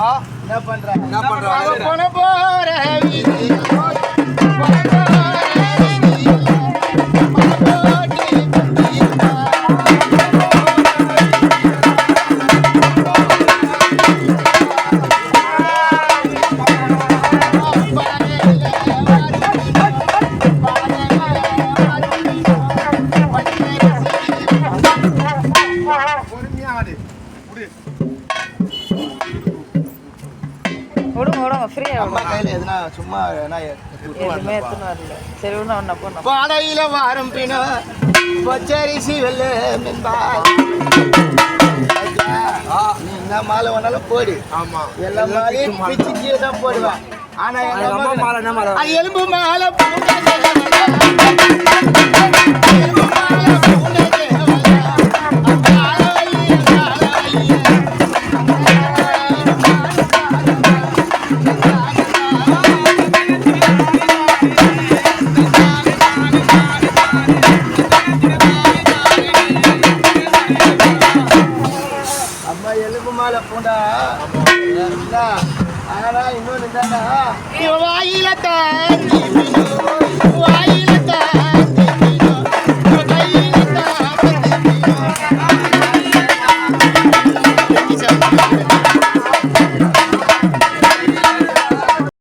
ஆஹா என்ன பண்ற என்ன பண்ற அவ போன போற வீதி போன போற வீதி மலபோட்டி புத்தியுமா. பொறுமையா ஆடு விடுங்க விடுங்க ஃப்ரீயா அம்மா விடுங்க கையில எதுனா சும்மா எதுனா எதுவுமே எடுத்துன்னு வரல. சரி ஒன்று ஒன்று போனோம் பாடையில வாரம் பினோ பச்சரிசி வெள்ள நீ என்ன மாலை வேணாலும் போடு. ஆமா. எல்லா மாலையும் பிச்சு கீழே தான் போடுவேன் ஆனா எங்க அம்மா மாலை என்ன மாலை? அது எலும்பு மாலை அம்மா எலும்பு மாலை பூண்டா? ஆனா இன்னொன்னு தானா வாயில தாண்டி வாயில கையில